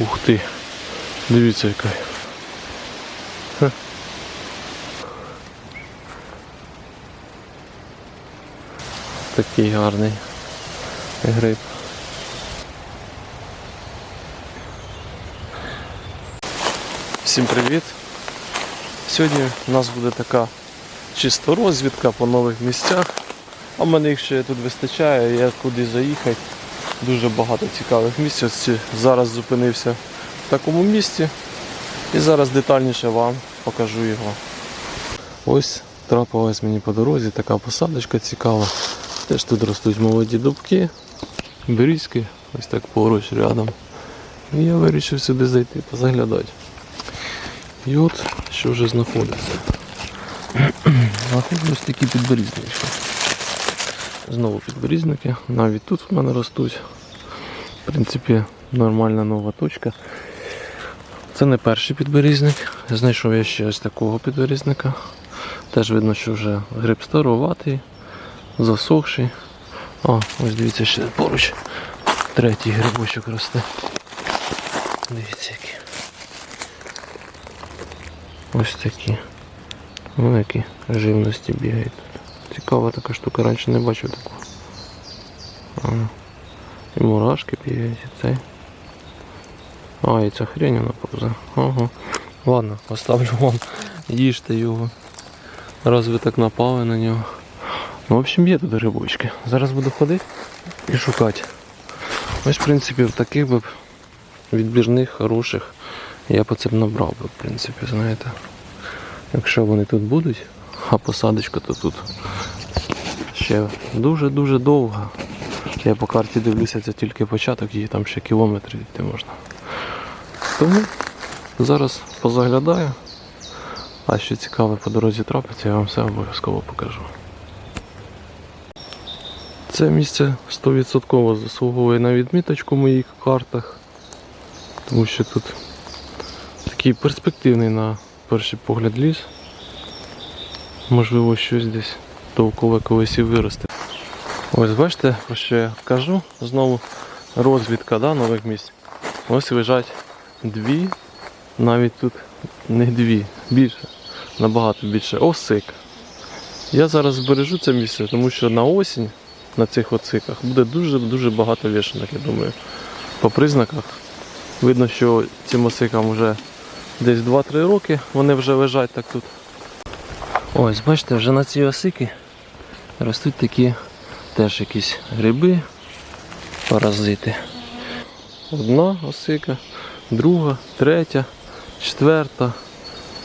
Ух ти. Дивіться яка. Такий гарний гриб. Всім привіт! Сьогодні у нас буде така чисто розвідка по нових місцях. А в мене їх ще тут вистачає, є куди заїхати. Дуже багато цікавих місць. Зараз зупинився в такому місці. І зараз детальніше вам покажу його. Ось трапилась мені по дорозі така посадочка цікава. Теж тут ростуть молоді дубки, берізки, ось так поруч рядом. І я вирішив сюди зайти, позаглядати. І от що вже знаходиться. Знаходжусь такі підберізники. Знову підберізники. Навіть тут в мене ростуть. В принципі, нормальна нова точка. Це не перший підберізник. Знайшов я ще ось такого підберізника. Теж видно, що вже гриб старуватий, засохший. О, ось дивіться, ще поруч третій грибочок росте. Дивіться який. Ось такі. Великі живності бігають тут. Цікава така штука, раніше не бачив такого. Ага. І мурашки бігають, і цей. А, і ця хрень вона повзе. Ага. Ладно, оставлю вам. Їжте його. Раз ви так напали на нього. Ну, в общем, є тут грибочки. Зараз буду ходити і шукати. Ось, в принципі, в таких би відбірних, хороших я б це б набрав би, в принципі, знаєте. Якщо вони тут будуть, а посадочка то тут ще дуже-дуже довга. Я по карті дивлюся, це тільки початок, її там ще кілометри йти можна. Тому зараз позаглядаю. А що цікаве по дорозі трапиться, я вам все обов'язково покажу. Це місце 100% заслуговує на відміточку в моїх картах, тому що тут такий перспективний на перший погляд ліс. Можливо, щось десь толкове колись і виросте. Ось бачите, про що я кажу. Знову розвідка да, нових місць. Ось лежать дві, навіть тут не дві, більше, набагато більше. Осик. Я зараз збережу це місце, тому що на осінь на цих оциках буде дуже-дуже багато вішенок, я думаю. По признаках видно, що цим осикам вже десь 2-3 роки вони вже лежать так тут. Ось, бачите, вже на ці осики ростуть такі теж якісь гриби, паразити. Одна осика, друга, третя, четверта,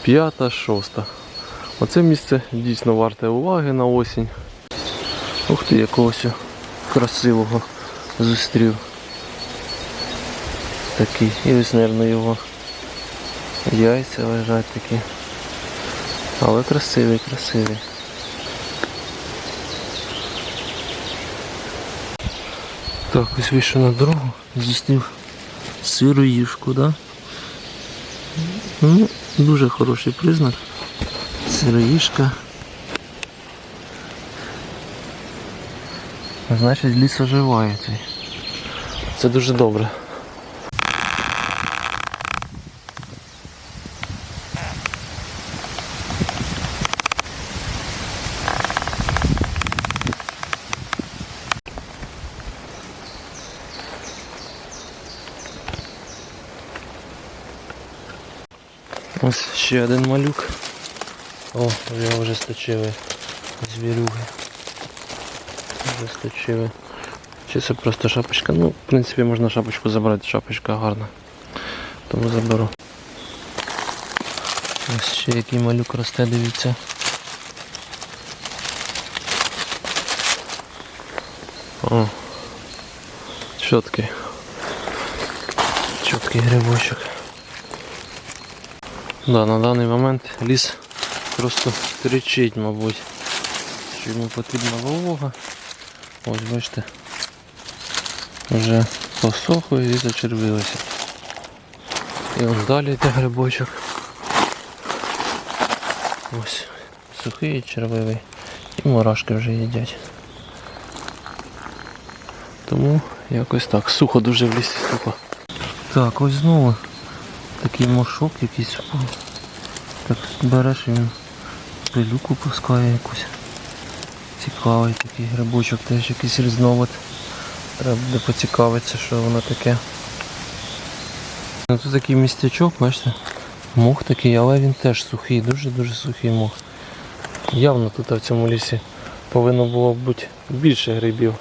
п'ята, шоста. Оце місце дійсно варте уваги на осінь. Ух ти, якогось красивого зустрів. Такий. І ось, мабуть, його яйця лежать такі. Але красивий, красивий. Так, ось вийшов на дорогу, зустрів сироїшку, да? Ну, дуже хороший признак. Сироїшка. Значить ліс оживає цей. Це дуже добре. Ось ще один малюк. О, його вже сточили звірюги. Вже сточили. Чи це просто шапочка? Ну, в принципі, можна шапочку забрати, шапочка гарна. Тому заберу. Ось ще який малюк росте, дивіться. О, чіткий. Чіткий грибочок. Да, на даний момент ліс просто кричить, мабуть, що йому потрібна волога. Ось бачите, вже посохло і зачервилося. І ось далі йде грибочок. Ось сухий, червивий. І мурашки вже їдять. Тому якось так. Сухо дуже в лісі сухо. Так, ось знову такий мошок якийсь. Так береш і він пилюку пускає якусь. Цікавий такий грибочок, теж якийсь різновид. Треба буде поцікавитися, що воно таке. Ну, тут такий містячок, бачите? Мох такий, але він теж сухий, дуже-дуже сухий мох. Явно тут в цьому лісі повинно було бути більше грибів.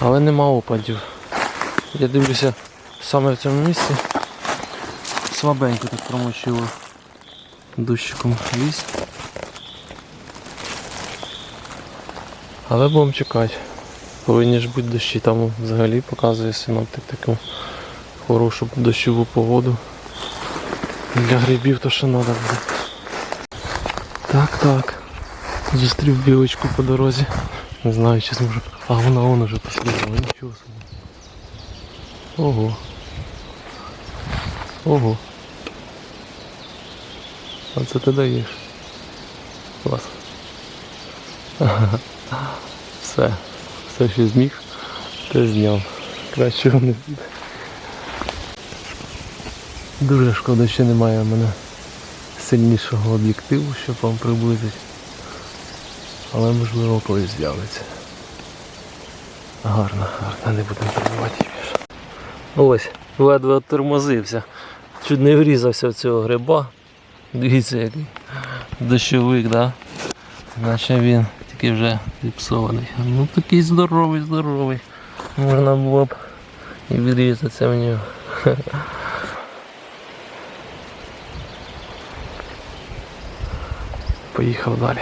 Але нема опадів. Я дивлюся саме в цьому місці. Слабенько так промочило дощиком ліс. Але будемо чекати. Повинні ж бути дощі, там взагалі показує синоптик таку хорошу дощову погоду. Для грибів то що треба буде. Так, так. Зустрів білочку по дорозі. Не знаю, чи зможу. А вона вон уже послідила, нічого собі. Ого. Ого. А це ти даєш. Клас. Все. Все, що зміг, те зняв. Кращого не буде. Дуже шкода, що немає в мене сильнішого об'єктиву, щоб вам приблизити. Але можливо колись з'явиться. Гарно, гарно, не будемо більше. Ось, ледве оттормозився. Чуть не врізався в цього гриба. Дивіться який дощовик, да? Наче він тільки вже зіпсований. Ну такий здоровий, здоровий. Можна було б і врізатися в нього. Поїхав далі.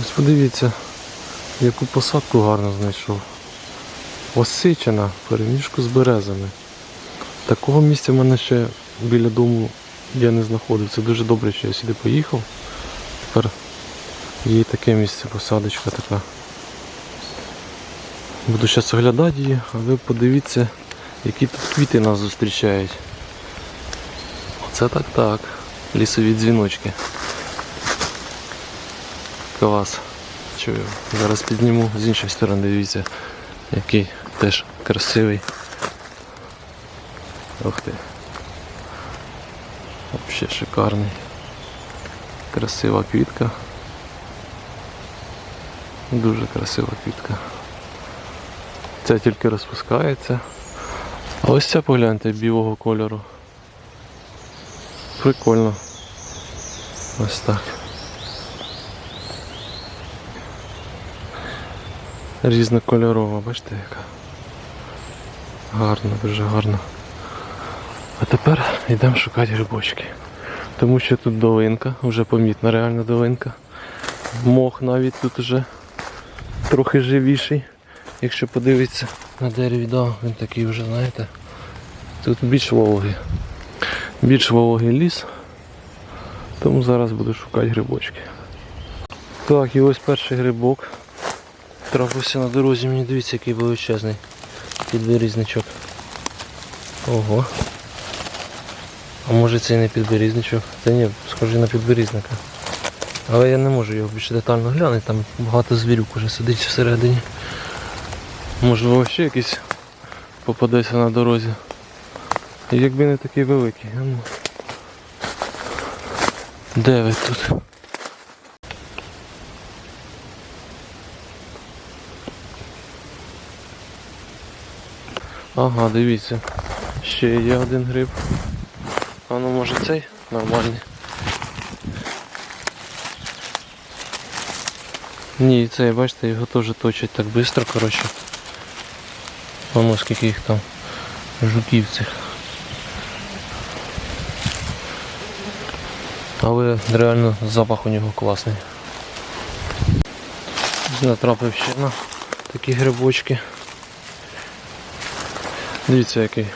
Ось подивіться, яку посадку гарно знайшов. Осичена переміжку з березами. Такого місця в мене ще біля дому я не знаходив. Це дуже добре, що я сюди поїхав. Тепер є таке місце, посадочка така. Буду зараз оглядати її, а ви подивіться, які тут квіти нас зустрічають. Оце так так. Лісові дзвіночки. Клас. Чую. Зараз підніму з іншої сторони, дивіться, який теж красивий. Ух ти. Взагалі шикарний. Красива квітка. Дуже красива квітка. Ця тільки розпускається. А ось ця погляньте білого кольору. Прикольно. Ось так. Різнокольорова, бачите яка. Гарно, дуже гарно. А тепер йдемо шукати грибочки. Тому що тут долинка, вже помітна реально долинка. Мох навіть тут вже трохи живіший. Якщо подивитися на дереві, да, він такий вже, знаєте. Тут більш вологий. Більш вологий ліс. Тому зараз буду шукати грибочки. Так, і ось перший грибок. Трапився на дорозі, мені дивіться, який величезний підберізничок. Ого. А може це і не підберізничок? Та ні, схожий на підберізника. Але я не можу його більш детально глянути, там багато звірюк уже сидить всередині. Можливо ще якийсь попадеться на дорозі. Якби не такий великий. Де ви тут? Ага, дивіться. Ще є один гриб. А ну може цей нормальний. Ні, цей, бачите, його теж точать так швидко, коротше. Воно скільки їх там жуків цих. Але реально запах у нього класний. Натрапив ще на такі грибочки. Дивіться який.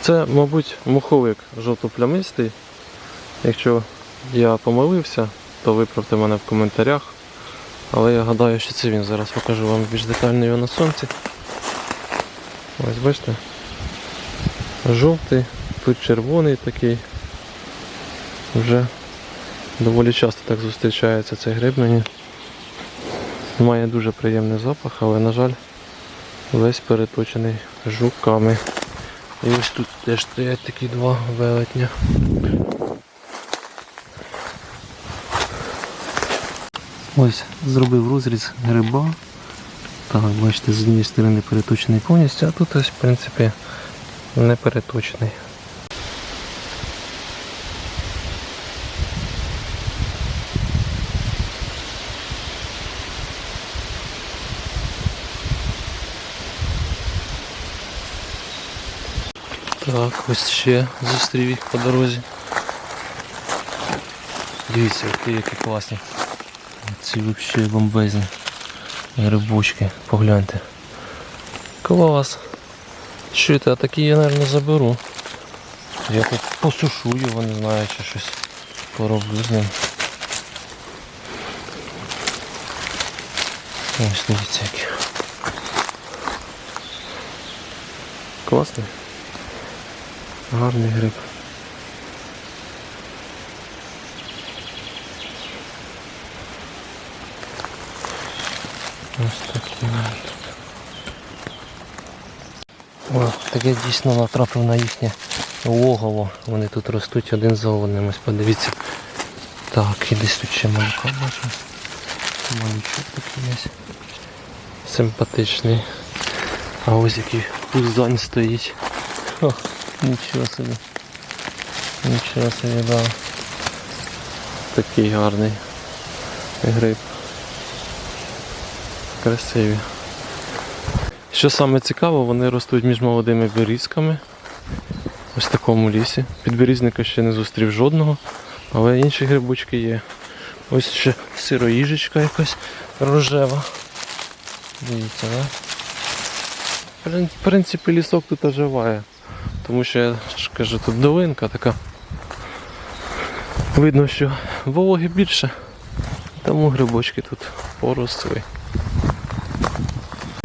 Це, мабуть, муховик жовтоплямистий. Якщо я помилився, то виправте мене в коментарях. Але я гадаю, що це він. Зараз покажу вам більш детально його на сонці. Ось бачите. Жовтий, тут червоний такий. Вже доволі часто так зустрічається цей гриб мені. Має дуже приємний запах, але, на жаль, весь переточений жуками. І ось тут теж стоять такі два велетня. Ось зробив розріз гриба. Так, бачите, з однієї сторони переточений повністю, а тут ось, в принципі, не переточений. Так, ось ще зустрів їх по дорозі. Дивіться, які, які класні. Ці взагалі бомбезні грибочки, погляньте. Клас. Що це, а такі я, мабуть, заберу. Я тут посушу його, не знаю, чи щось пороблю з ним. Ось дивіться які. Класний. Гарний гриб. Ось вони тут. О, так я дійсно натрапив на їхнє логово. Вони тут ростуть один за одним. Ось подивіться. Так, і десь тут ще малюка бачу. Малючок такий є. Симпатичний. А ось який пузань стоїть. Ха, нічого собі. Нічого собі, да. Такий гарний гриб. Красиві. Що саме цікаво, вони ростуть між молодими берізками. Ось в такому лісі. Підберізника ще не зустрів жодного, але інші грибочки є. Ось ще сироїжечка якась рожева. Дивіться, да? В принципі, лісок тут оживає. Тому що я ж кажу, тут долинка така. Видно, що вологи більше, тому грибочки тут поросли.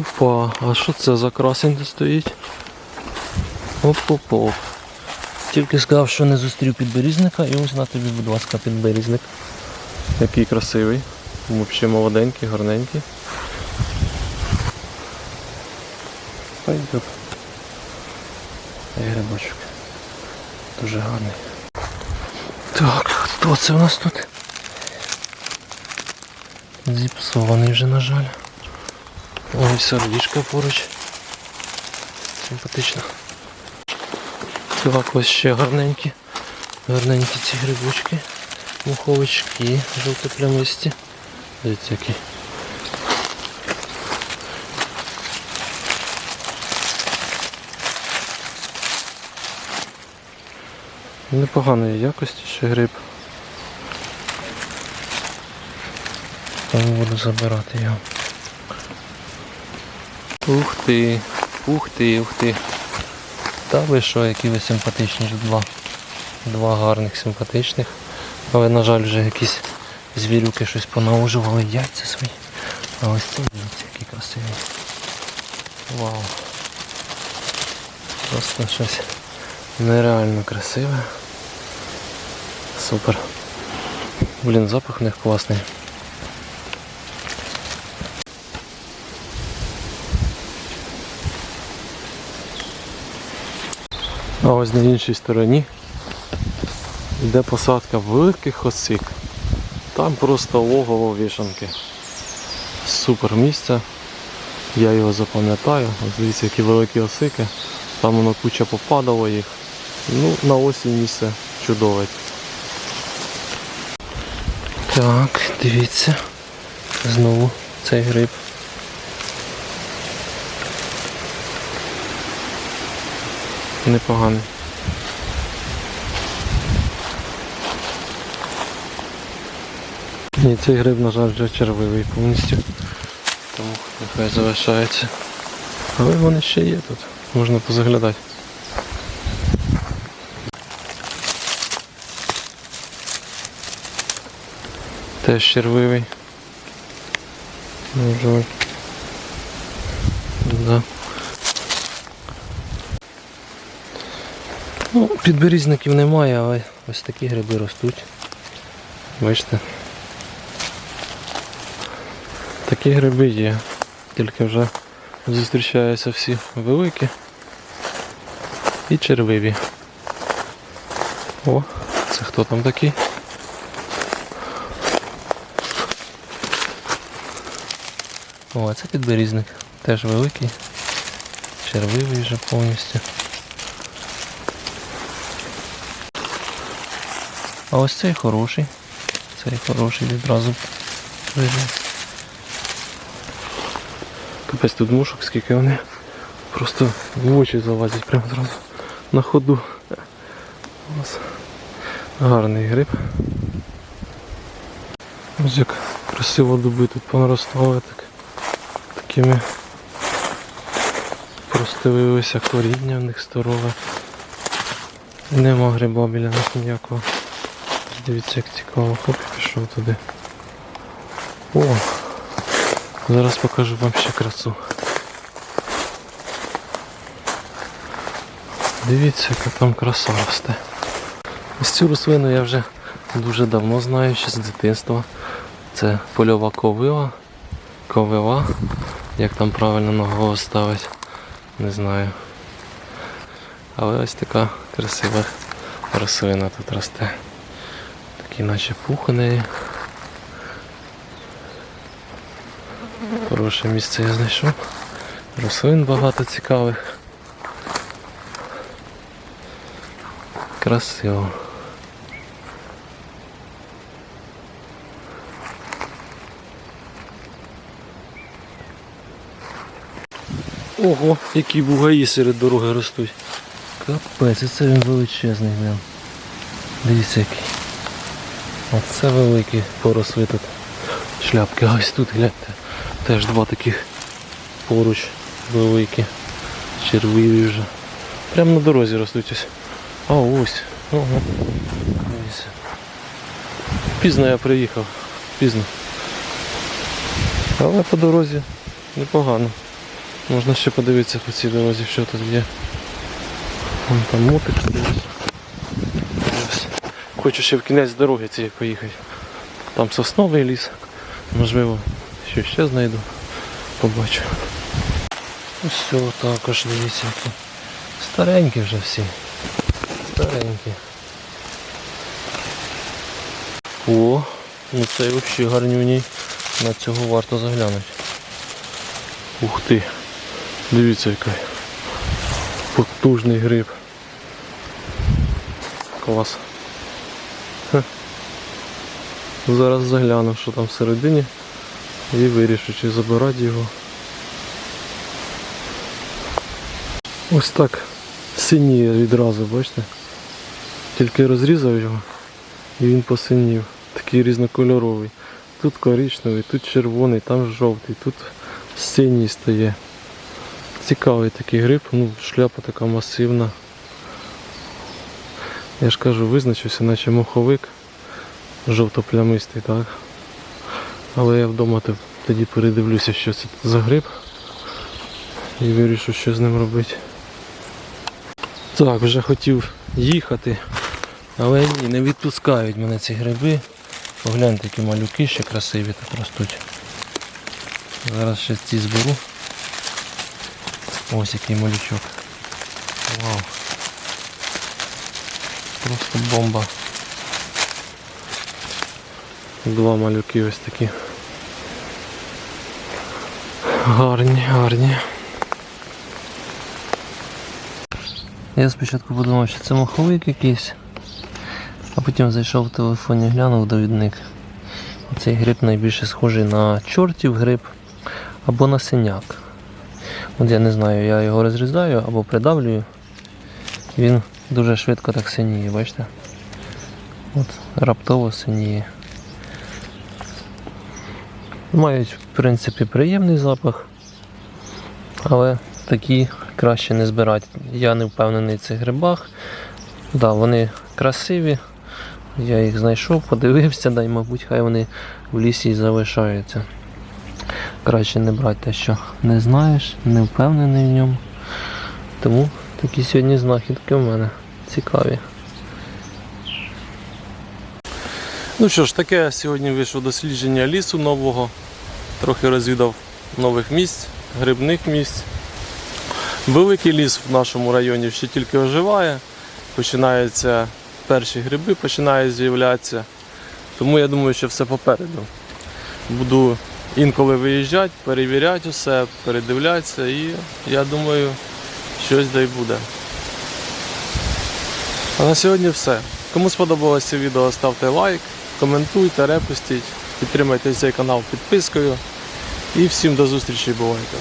Опа, а що це за красень стоїть? Оп-оп-оп. Тільки сказав, що не зустрів підберізника і ось на тобі, будь ласка, підберізник. Який красивий. Взагалі молоденький, гарненький. Пойдет. Ей, грибочок. Дуже гарний. Так, хто це у нас тут? Зіпсований вже, на жаль. Ой, сердішка поруч. Симпатично. Так, ось ще гарненькі. Гарненькі ці грибочки. Муховички жовтоплямисті. Дивіться які. Непоганої якості ще гриб. Тому буду забирати його. Ух ти, ух ти, ух ти. Та ви що, які ви симпатичні два. Два гарних, симпатичних. Але, на жаль, вже якісь звірюки щось понаужували яйця свої. А ось це дивіться, які красиві. Вау. Просто щось нереально красиве. Супер. Блін, запах у них класний. А ось на іншій стороні йде посадка великих осик. Там просто логово вішанки. Супер місце. Я його запам'ятаю. Дивіться, які великі осики. Там воно куча попадало їх. Ну, на осінь місце чудове. Так, дивіться. Знову цей гриб. Непоганий. Ні, цей гриб, на жаль, вже червивий повністю. Тому нехай залишається. Але вони ще є тут. Можна позаглядати. Теж червивий. На жаль. Да. Ну, підберізників немає, але ось такі гриби ростуть. Бачите? Такі гриби є. Тільки вже зустрічаються всі великі і червиві. О, це хто там такий? О, а це підберізник. Теж великий. Червивий вже повністю. А ось цей хороший. Цей хороший відразу видно. Капець тут мушок, скільки вони просто в очі залазять прямо зразу на ходу. Ось. Гарний гриб. Ось як красиво дуби тут понаростали так, такими простелилися коріння в них здорове. Нема гриба біля них ніякого. Дивіться як цікаво, хоп, пішов туди. О! Зараз покажу вам ще красу. Дивіться, яка там краса росте. Ось цю рослину я вже дуже давно знаю, ще з дитинства. Це польова ковила, ковила, як там правильно наголос ставить, не знаю. Але ось така красива рослина тут росте. Такий наче пух у неї. Хороше місце я знайшов. Рослин багато цікавих. Красиво. Ого, які бугаї серед дороги ростуть. Капець, це він величезний прям. Дивіться який. Оце великі поросли тут. Шляпки, ось тут гляньте. Теж два таких поруч великі. Червиві вже. Прямо на дорозі ростуть ось. А ось. Ого. Дивіться. Пізно я приїхав. Пізно. Але по дорозі непогано. Можна ще подивитися по цій дорозі, що тут є. Вон там мотик. Ось. Хочу ще в кінець дороги цієї поїхати. Там сосновий ліс. Можливо, що ще знайду. Побачу. Ось також дивіться. Старенькі вже всі. Старенькі. О, ну цей взагалі гарнюній. На цього варто заглянути. Ух ти. Дивіться який. Потужний гриб. Клас. Хе. Зараз загляну, що там всередині і вирішу, чи забирати його. Ось так синіє відразу, бачите? Тільки розрізав його і він посинів. Такий різнокольоровий. Тут коричневий, тут червоний, там жовтий, тут синій стає. Цікавий такий гриб, ну шляпа така масивна. Я ж кажу, визначився, наче моховик жовтоплямистий, так? Але я вдома тоді передивлюся, що це за гриб і вирішу, що з ним робити. Так, вже хотів їхати, але ні, не відпускають мене ці гриби. Погляньте, які малюки ще красиві так ростуть. Зараз ще ці зберу. Ось який малючок. Вау. Просто бомба. Два малюки ось такі. Гарні, гарні. Я спочатку подумав, що це маховик якийсь, а потім зайшов в телефоні, глянув довідник. Цей гриб найбільше схожий на чортів гриб або на синяк. От я не знаю, я його розрізаю або придавлюю. Він дуже швидко так синіє, бачите? От, раптово синіє. Мають, в принципі, приємний запах, але такі краще не збирати. Я не впевнений в цих грибах. Да, вони красиві. Я їх знайшов, подивився, да мабуть, хай вони в лісі і залишаються. Краще не брати те, що не знаєш, не впевнений в ньому. Тому такі сьогодні знахідки в мене цікаві. Ну що ж, таке сьогодні вийшло дослідження лісу нового. трохи розвідав нових місць, грибних місць. Великий ліс в нашому районі ще тільки оживає, починаються перші гриби, починають з'являтися. Тому я думаю, що все попереду. Буду інколи виїжджати, перевіряти усе, передивлятися і я думаю, щось да й буде. А на сьогодні все. Кому сподобалось це відео, ставте лайк, коментуйте, репостіть, підтримайте цей канал підпискою. І всім до зустрічі, бувайте!